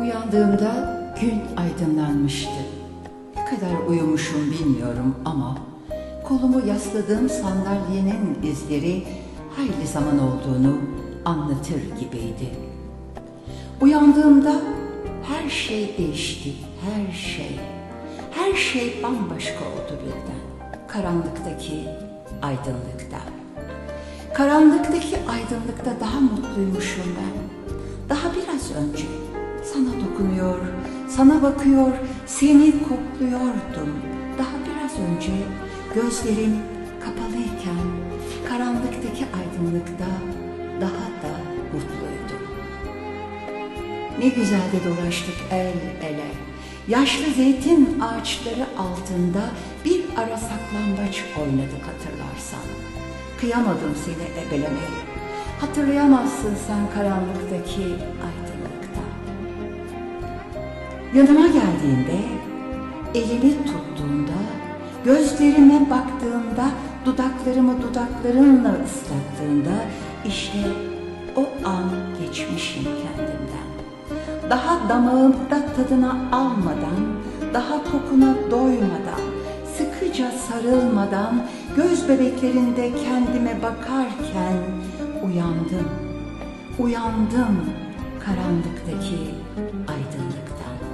Uyandığımda gün aydınlanmıştı. Ne kadar uyumuşum bilmiyorum ama kolumu yasladığım sandalyenin izleri hayli zaman olduğunu anlatır gibiydi. Uyandığımda her şey değişti, her şey. Her şey bambaşka oldu birden. Karanlıktaki aydınlıkta. Karanlıktaki aydınlıkta daha mutluymuşum ben. Daha biraz önce sana dokunuyor, sana bakıyor, seni kokluyordum. Daha biraz önce gözlerim kapalıyken karanlıktaki aydınlıkta daha da mutluydum. Ne güzel de dolaştık el ele. Yaşlı zeytin ağaçları altında bir ara saklambaç oynadık hatırlarsan. Kıyamadım seni ebelemeye. Hatırlayamazsın sen karanlıktaki aydınlıkta. Yanıma geldiğinde, elimi tuttuğunda, gözlerime baktığında, dudaklarımı dudaklarınla ıslattığında işte o an geçmişim kendimden. Daha damağımda tadına almadan, daha kokuna doymadan, sıkıca sarılmadan, göz bebeklerinde kendime bakarken uyandım. Uyandım karanlıktaki aydınlıktan.